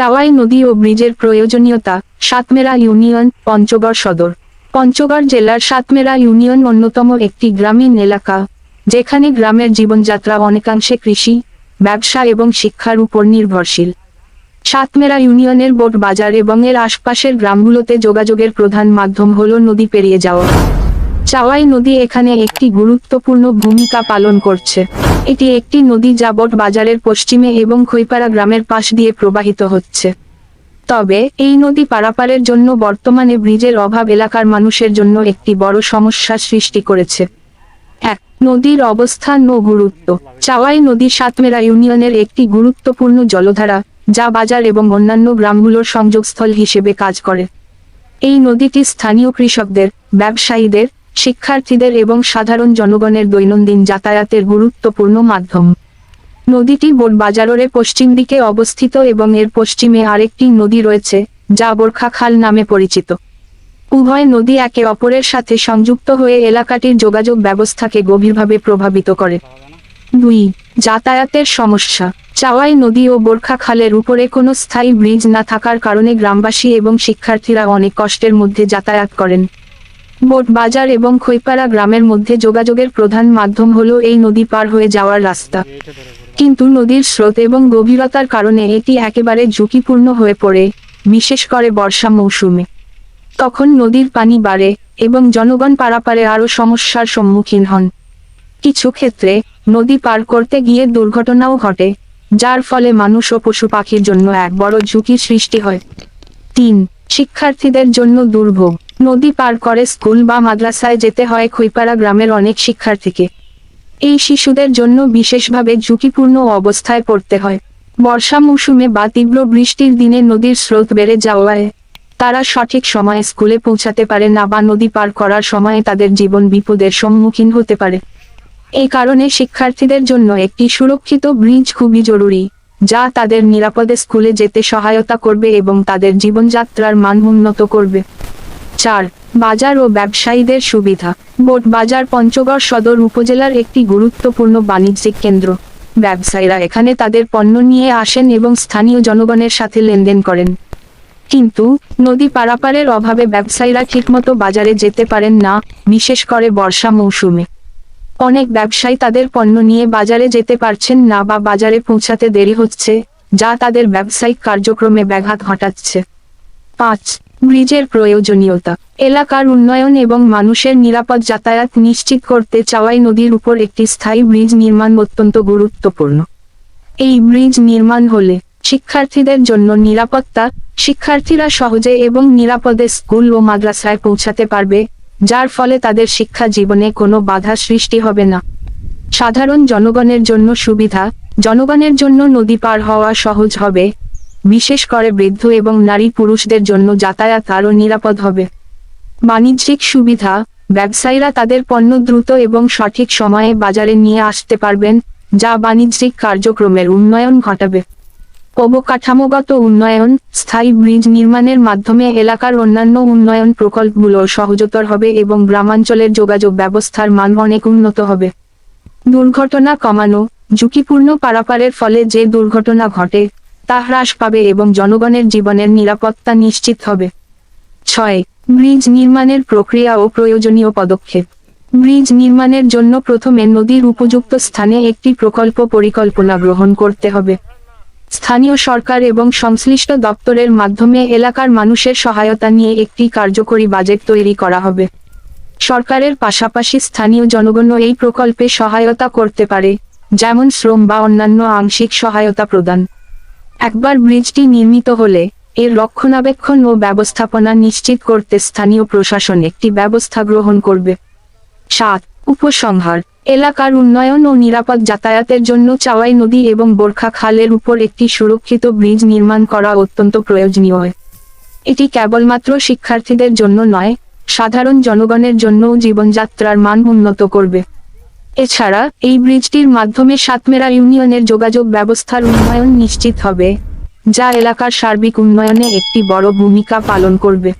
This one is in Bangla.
চাওয়াই নদী ও ব্রিজের প্রয়োজনীয়তা, সাতমেরা ইউনিয়ন, পঞ্চগড় সদর। পঞ্চগড় জেলার সাতমেরা ইউনিয়ন অন্যতম একটি গ্রামীণ এলাকা, যেখানে গ্রামের জীবনযাত্রা অনেকাংশে কৃষি, ব্যবসা এবং শিক্ষার উপর নির্ভরশীল। সাতমেরা ইউনিয়নের বোট বাজার এবং এর আশপাশের গ্রামগুলোতে যোগাযোগের প্রধান মাধ্যম হল নদী পেরিয়ে যাওয়া। চাওয়াই নদী এখানে একটি গুরুত্বপূর্ণ ভূমিকা পালন করছে। এটি একটি নদী যা বোট বাজারের পশ্চিমে এবং খৈপাড়া গ্রামের পাশ দিয়ে প্রবাহিত হচ্ছে। তবে, এই নদী পারাপারের জন্য বর্তমানে ব্রিজের অভাব এলাকার মানুষের জন্য একটি বড় সমস্যা সৃষ্টি করেছে। এক, নদীর অবস্থান ও গুরুত্ব। চাওয়াই নদী সাতমেরা ইউনিয়নের একটি গুরুত্বপূর্ণ জলধারা, যা বাজার এবং অন্যান্য গ্রামগুলোর সংযোগস্থল হিসেবে কাজ করে। এই নদীটি স্থানীয় কৃষকদের, ব্যবসায়ীদের শিক্ষার্থীদের এবং সাধারণ জনগণের দৈনন্দিন যাতায়াতের গুরুত্বপূর্ণ মাধ্যম। নদীটি বোট বাজারের পশ্চিম দিকে অবস্থিত এবং এর পশ্চিমে আরেকটি নদী রয়েছে, যা বোরখা খাল নামে পরিচিত। উভয় নদী একে অপরের সাথে সংযুক্ত হয়ে এলাকাটির যোগাযোগ ব্যবস্থাকে গভীরভাবে প্রভাবিত করে। দুই, যাতায়াতের সমস্যা। চাওয়াই নদী ও বোরখা খালের উপরে কোনো স্থায়ী ব্রিজ না থাকার কারণে গ্রামবাসী এবং শিক্ষার্থীরা অনেক কষ্টের মধ্যে যাতায়াত করেন। বোট বাজার এবং খৈপাড়া গ্রামের মধ্যে যোগাযোগের প্রধান মাধ্যম হলো এই নদী পার হয়ে যাওয়ার রাস্তা। কিন্তু নদীর স্রোত এবং গভীরতার কারণে এটি একেবারে ঝুঁকিপূর্ণ হয়ে পড়ে, বিশেষ করে বর্ষা মৌসুমে। তখন নদীর পানি বাড়ে এবং জনগণ পারাপারে আরও সমস্যার সম্মুখীন হন। কিছু ক্ষেত্রে নদী পার করতে গিয়ে দুর্ঘটনাও ঘটে, যার ফলে মানুষ ও পশু পাখির জন্য এক বড় ঝুঁকির সৃষ্টি হয়। তিন, শিক্ষার্থীদের জন্য দুর্ভোগ। নদী পার করে স্কুল বা মাদ্রাসায় যেতে হয় খৈপাড়া গ্রামের অনেক শিক্ষার্থীকে। এই শিশুদের জন্য বিশেষভাবে ঝুঁকিপূর্ণ অবস্থায় পড়তে হয়। বর্ষা মৌসুমে বা তীব্র বৃষ্টির দিনে নদীর স্রোত বেড়ে যাওয়ায় তারা সঠিক সময়ে স্কুলে পৌঁছাতে পারে না বা নদী পার করার সময়ে তাদের জীবন বিপদের সম্মুখীন হতে পারে। এই কারণে শিক্ষার্থীদের জন্য একটি সুরক্ষিত ব্রিজ খুবই জরুরি, যা তাদের নিরাপদে স্কুলে যেতে সহায়তা করবে এবং তাদের জীবনযাত্রার মান উন্নত করবে। চার বাজার ও ব্যবসায়ীদের সুবিধা। বোট বাজার পঞ্চগড় সদর উপজেলার একটি গুরুত্বপূর্ণ বাণিজ্যিক কেন্দ্র। ব্যবসায়ীরা এখানে তাদের পণ্য নিয়ে আসেন এবং স্থানীয় জনগণের সাথে লেনদেন করেন। কিন্তু, নদী পারাপারের অভাবে ব্যবসায়ীরা ঠিকমতো বাজারে যেতে পারেন না, বিশেষ করে বর্ষা মৌসুমে। অনেক ব্যবসায়ী তাদের পণ্য নিয়ে বাজারে যেতে পারছেন না বা বাজারে পৌঁছাতে দেরি হচ্ছে, যা তাদের ব্যবসায়িক কার্যক্রমে ব্যাঘাত ঘটাচ্ছে। পাঁচ ব্রিজের প্রয়োজনীয়তা। এলাকার উন্নয়ন এবং মানুষের নিরাপদ যাতায়াত নিশ্চিত করতে চাওয়াই নদীর উপর একটি স্থায়ী ব্রিজ নির্মাণ অত্যন্ত গুরুত্বপূর্ণ। এই ব্রিজ নির্মাণ হলে শিক্ষার্থীদের জন্য নিরাপত্তা, শিক্ষার্থীরা সহজে এবং নিরাপদে স্কুল ও মাদ্রাসায় পৌঁছাতে পারবে, যার ফলে তাদের শিক্ষা জীবনে কোনো বাধা সৃষ্টি হবে না। সাধারণ জনগণের জন্য সুবিধা, জনগণের জন্য নদী পার হওয়া সহজ হবে বিশেষ করে বৃদ্ধ এবং নারী পুরুষদের জন্য যাতায়াত আরও নিরাপদ হবে। বাণিজ্যিক সুবিধা, ব্যবসায়ীরা তাদের পণ্য দ্রুত এবং সঠিক সময়ে বাজারে নিয়ে আসতে পারবেন, যা বাণিজ্যিক কার্যক্রমের উন্নয়ন ঘটাবে। অবকাঠামোগত উন্নয়ন, স্থায়ী ব্রিজ নির্মাণের মাধ্যমে এলাকার অন্যান্য উন্নয়ন প্রকল্পগুলো সহজতর হবে এবং গ্রামাঞ্চলের যোগাযোগ ব্যবস্থার মান অনেক উন্নত হবে। দুর্ঘটনা কমানো, ঝুঁকিপূর্ণ পারাপারের ফলে যে দুর্ঘটনা ঘটে তা হ্রাস পাবে এবং জনগণের জীবনের নিরাপত্তা নিশ্চিত হবে। ছয়, ব্রিজ নির্মাণের প্রক্রিয়া ও প্রয়োজনীয় পদক্ষেপ। ব্রিজ নির্মাণের জন্য প্রথমে নদীর উপযুক্ত স্থানে একটি প্রকল্প পরিকল্পনা গ্রহণ করতে হবে। স্থানীয় সরকার এবং সংশ্লিষ্ট দপ্তরের মাধ্যমে এলাকার মানুষের সহায়তা নিয়ে একটি কার্যকরী বাজেট তৈরি করা হবে। সরকারের পাশাপাশি স্থানীয় জনগণও এই প্রকল্পে সহায়তা করতে পারে, যেমন শ্রম বা অন্যান্য আংশিক সহায়তা প্রদান। একবার ব্রিজটি নির্মিত হলে, এর রক্ষণাবেক্ষণ ও ব্যবস্থাপনা নিশ্চিত করতে স্থানীয় প্রশাসন একটি ব্যবস্থা গ্রহণ করবে। সাত, উপসংহার, এলাকার উন্নয়ন ও নিরাপদ যাতায়াতের জন্য চাওয়াই নদী এবং বোরখা খালের উপর একটি সুরক্ষিত ব্রিজ নির্মাণ করা অত্যন্ত প্রয়োজনীয়। এটি কেবলমাত্র শিক্ষার্থীদের জন্য নয়, সাধারণ জনগণের জন্যও জীবনযাত্রার মান উন্নত করবে। এছাড়া, এই ব্রিজটির মাধ্যমে সাতমেরা ইউনিয়নের যোগাযোগ ব্যবস্থার উন্নয়ন নিশ্চিত হবে, যা এলাকার সার্বিক উন্নয়নে একটি বড় ভূমিকা পালন করবে।